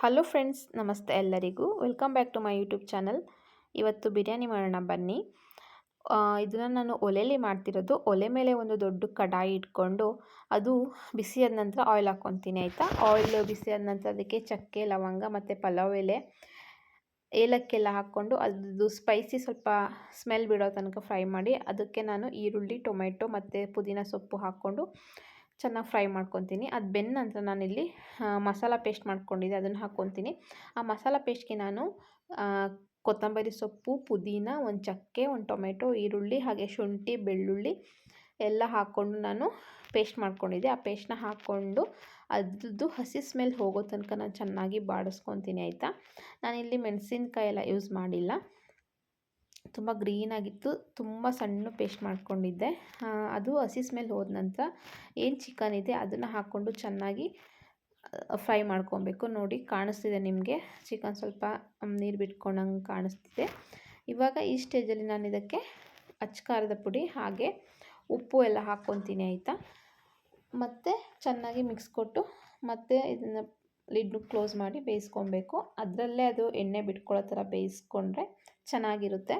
Hello friends ನಮಸ್ತೆ ಎಲ್ಲರಿಗೂ. Welcome back to my YouTube channel ಇವತ್ತು ಬಿರಿಯಾನಿ ಮಾಡೋಣ ಬನ್ನಿ. ಇದನ್ನು ನಾನು ಒಲೆಯಲ್ಲಿ ಮಾಡ್ತಿರೋದು. ಒಲೆ ಮೇಲೆ ಒಂದು ದೊಡ್ಡ ಕಡಾಯಿ ಇಟ್ಕೊಂಡು ಅದು ಬಿಸಿಯಾದ ನಂತರ ಆಯಿಲ್ ಹಾಕ್ಕೊತೀನಿ ಆಯಿತಾ? ಆಯಿಲ್ ಬಿಸಿಯಾದ ನಂತರ ಅದಕ್ಕೆ ಚಕ್ಕೆ, ಲವಂಗ ಮತ್ತು ಪಲಾವ್ ಎಲೆ, ಏಲಕ್ಕೆಲ್ಲ ಹಾಕ್ಕೊಂಡು ಅದು ಸ್ಪೈಸಿ ಸ್ವಲ್ಪ ಸ್ಮೆಲ್ ಬಿಡೋ ತನಕ ಫ್ರೈ ಮಾಡಿ, ಅದಕ್ಕೆ ನಾನು ಈರುಳ್ಳಿ ಟೊಮೆಟೊ ಮತ್ತು ಪುದೀನ ಸೊಪ್ಪು ಹಾಕ್ಕೊಂಡು ಚೆನ್ನಾಗಿ ಫ್ರೈ ಮಾಡ್ಕೊತೀನಿ. ಅದು ಬೆನ್ನ ನಂತರ ನಾನಿಲ್ಲಿ ಮಸಾಲ ಪೇಸ್ಟ್ ಮಾಡ್ಕೊಂಡಿದ್ದೆ, ಅದನ್ನು ಹಾಕ್ಕೊತೀನಿ. ಆ ಮಸಾಲ ಪೇಸ್ಟ್ಗೆ ನಾನು ಕೊತ್ತಂಬರಿ ಸೊಪ್ಪು, ಪುದೀನ, ಒಂದು ಚಕ್ಕೆ, ಒಂದು ಟೊಮೆಟೊ, ಈರುಳ್ಳಿ, ಹಾಗೆ ಶುಂಠಿ, ಬೆಳ್ಳುಳ್ಳಿ ಎಲ್ಲ ಹಾಕ್ಕೊಂಡು ನಾನು ಪೇಸ್ಟ್ ಮಾಡ್ಕೊಂಡಿದ್ದೆ. ಆ ಪೇಸ್ಟ್ನ ಹಾಕ್ಕೊಂಡು ಅದ್ರದ್ದು ಹಸಿ ಸ್ಮೆಲ್ ಹೋಗೋ ತನಕ ನಾನು ಚೆನ್ನಾಗಿ ಬಾಡಿಸ್ಕೊತೀನಿ, ಆಯಿತಾ? ನಾನಿಲ್ಲಿ ಮೆಣಸಿನ್ಕಾಯಿ ಎಲ್ಲ ಯೂಸ್ ಮಾಡಿಲ್ಲ. ತುಂಬ ಗ್ರೀನಾಗಿತ್ತು ತುಂಬ ಸಣ್ಣ ಪೇಸ್ಟ್ ಮಾಡಿಕೊಂಡಿದ್ದೆ. ಅದು ಹಸಿ ಸ್ಮೆಲ್ ಹೋದ ನಂತರ ಏನು ಚಿಕನ್ ಇದೆ ಅದನ್ನು ಹಾಕ್ಕೊಂಡು ಚೆನ್ನಾಗಿ ಫ್ರೈ ಮಾಡ್ಕೊಬೇಕು. ನೋಡಿ ಕಾಣಿಸ್ತಿದೆ ನಿಮಗೆ. ಚಿಕನ್ ಸ್ವಲ್ಪ ನೀರು ಬಿಟ್ಕೊಂಡಂಗೆ ಕಾಣಿಸ್ತಿದೆ. ಇವಾಗ ಈ ಸ್ಟೇಜಲ್ಲಿ ನಾನು ಇದಕ್ಕೆ ಅಚ್ಚಕಾರದ ಪುಡಿ ಹಾಗೆ ಉಪ್ಪು ಎಲ್ಲ ಹಾಕ್ಕೊತೀನಿ, ಆಯಿತಾ? ಮತ್ತು ಚೆನ್ನಾಗಿ ಮಿಕ್ಸ್ ಕೊಟ್ಟು ಮತ್ತು ಇದನ್ನು ಲಿಡ್ಡು ಕ್ಲೋಸ್ ಮಾಡಿ ಬೇಯಿಸ್ಕೊಬೇಕು. ಅದರಲ್ಲೇ ಅದು ಎಣ್ಣೆ ಬಿಟ್ಕೊಳ್ಳೋ ಥರ ಬೇಯಿಸ್ಕೊಂಡ್ರೆ ಚೆನ್ನಾಗಿರುತ್ತೆ.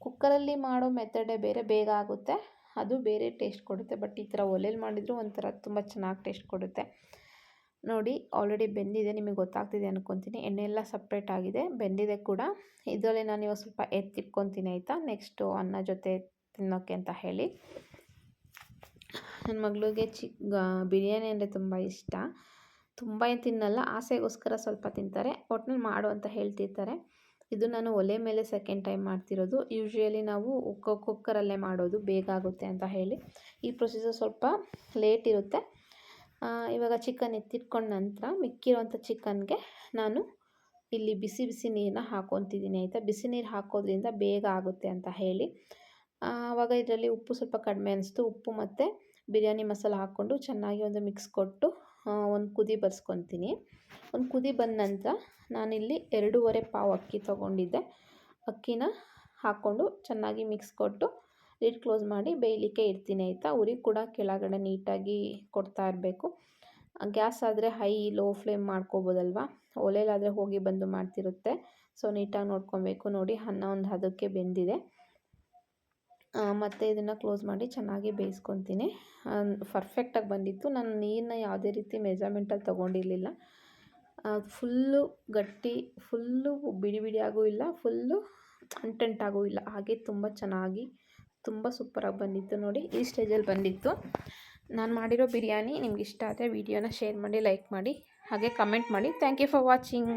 ಕುಕ್ಕರಲ್ಲಿ ಮಾಡೋ ಮೆಥಡೇ ಬೇರೆ ಬೇಗ ಆಗುತ್ತೆ. ಅದು ಬೇರೆ ಟೇಸ್ಟ್ ಕೊಡುತ್ತೆ. ಬಟ್ ಈ ಥರ ಒಲೆಯಲ್ಲಿ ಮಾಡಿದರೂ ಒಂಥರ ತುಂಬ ಚೆನ್ನಾಗಿ ಟೇಸ್ಟ್ ಕೊಡುತ್ತೆ. ನೋಡಿ, ಆಲ್ರೆಡಿ ಬೆಂದಿದೆ. ನಿಮಗೆ ಗೊತ್ತಾಗ್ತಿದೆ ಅನ್ಕೊತೀನಿ. ಎಣ್ಣೆ ಎಲ್ಲ ಸಪ್ರೇಟ್ ಆಗಿದೆ. ಬೆಂದಿದೆ ಕೂಡ. ಇದರಲ್ಲಿ ನಾನು ಇವಾಗ ಸ್ವಲ್ಪ ಎತ್ತಿಟ್ಕೊತೀನಿ ಆಯಿತಾ? ನೆಕ್ಸ್ಟು ಅನ್ನ ಜೊತೆ ತಿನ್ನೋಕ್ಕೆ ಅಂತ ಹೇಳಿ. ನನ್ನ ಮಗಳಿಗೆ ಚಿಕ್ ಬಿರಿಯಾನಿ ಅಂದರೆ ತುಂಬ ಇಷ್ಟ. ತುಂಬ ತಿನ್ನಲ್ಲ. ಆಸೆಗೋಸ್ಕರ ಸ್ವಲ್ಪ ತಿಂತಾರೆ. ಒಟ್ನಲ್ಲಿ ಮಾಡು ಅಂತ ಹೇಳ್ತಿರ್ತಾರೆ. ಇದು ನಾನು ಒಲೆ ಮೇಲೆ ಸೆಕೆಂಡ್ ಟೈಮ್ ಮಾಡ್ತಿರೋದು. ಯೂಶ್ವಲಿ ನಾವು ಕುಕ್ಕರಲ್ಲೇ ಮಾಡೋದು ಬೇಗ ಆಗುತ್ತೆ ಅಂತ ಹೇಳಿ. ಈ ಪ್ರೊಸೀಜರ್ ಸ್ವಲ್ಪ ಲೇಟ್ ಇರುತ್ತೆ. ಇವಾಗ ಚಿಕನ್ ಎತ್ತಿಟ್ಕೊಂಡ ನಂತರ ಮಿಕ್ಕಿರೋಂಥ ಚಿಕನ್ಗೆ ನಾನು ಇಲ್ಲಿ ಬಿಸಿ ಬಿಸಿ ನೀರನ್ನ ಹಾಕೊತಿದ್ದೀನಿ, ಆಯಿತಾ? ಬಿಸಿ ನೀರು ಹಾಕೋದ್ರಿಂದ ಬೇಗ ಆಗುತ್ತೆ ಅಂತ ಹೇಳಿ. ಆವಾಗ ಇದರಲ್ಲಿ ಉಪ್ಪು ಸ್ವಲ್ಪ ಕಡಿಮೆ ಅನಿಸ್ತು. ಉಪ್ಪು ಮತ್ತು ಬಿರಿಯಾನಿ ಮಸಾಲ ಹಾಕ್ಕೊಂಡು ಚೆನ್ನಾಗಿ ಒಂದು ಮಿಕ್ಸ್ ಕೊಟ್ಟು ಒಂದು ಕುದಿ ಬರ್ಸ್ಕೊತೀನಿ. ಒಂದು ಕುದಿ ಬಂದ ನಂತರ ನಾನಿಲ್ಲಿ ಎರಡೂವರೆ ಪಾವು ಅಕ್ಕಿ ತೊಗೊಂಡಿದ್ದೆ. ಅಕ್ಕಿನ ಹಾಕ್ಕೊಂಡು ಚೆನ್ನಾಗಿ ಮಿಕ್ಸ್ ಕೊಟ್ಟು ಲಿಡ್ ಕ್ಲೋಸ್ ಮಾಡಿ ಬೇಯಲಿಕ್ಕೆ ಇಡ್ತೀನಿ, ಆಯಿತಾ? ಉರಿ ಕೂಡ ಕೆಳಗಡೆ ನೀಟಾಗಿ ಕೊಡ್ತಾ ಇರಬೇಕು. ಗ್ಯಾಸ್ ಆದರೆ ಹೈ, ಲೋ ಫ್ಲೇಮ್ ಮಾಡ್ಕೋಬೋದಲ್ವ? ಒಲೆಯಲ್ಲಾದರೆ ಹೋಗಿ ಬಂದು ಮಾಡ್ತಿರುತ್ತೆ. ಸೊ, ನೀಟಾಗಿ ನೋಡ್ಕೊಬೇಕು. ನೋಡಿ, ಅನ್ನ ಒಂದು ಹದಕ್ಕೆ ಬೆಂದಿದೆ. ಮತ್ತು ಇದನ್ನು ಕ್ಲೋಸ್ ಮಾಡಿ ಚೆನ್ನಾಗಿ ಬೇಯಿಸ್ಕೊತೀನಿ. ಪರ್ಫೆಕ್ಟಾಗಿ ಬಂದಿತ್ತು. ನಾನು ನೀರನ್ನ ಯಾವುದೇ ರೀತಿ ಮೆಜರ್ಮೆಂಟಲ್ಲಿ ತೊಗೊಂಡಿರಲಿಲ್ಲ. ಫುಲ್ಲು ಗಟ್ಟಿ ಫುಲ್ಲು ಬಿಡಿ ಬಿಡಿಯಾಗೂ ಇಲ್ಲ ಫುಲ್ಲು ಅಂಟಂಟಾಗೂ ಇಲ್ಲ. ಹಾಗೆ ತುಂಬ ಚೆನ್ನಾಗಿ, ತುಂಬ ಸೂಪರಾಗಿ ಬಂದಿತ್ತು ನೋಡಿ. ಈ ಸ್ಟೇಜಲ್ಲಿ ಬಂದಿತ್ತು. ನಾನು ಮಾಡಿರೋ ಬಿರಿಯಾನಿ ನಿಮ್ಗೆ ಇಷ್ಟ ಆದರೆ ವೀಡಿಯೋನ ಶೇರ್ ಮಾಡಿ ಲೈಕ್ ಮಾಡಿ, ಹಾಗೆ ಕಮೆಂಟ್ ಮಾಡಿ. Thank you for watching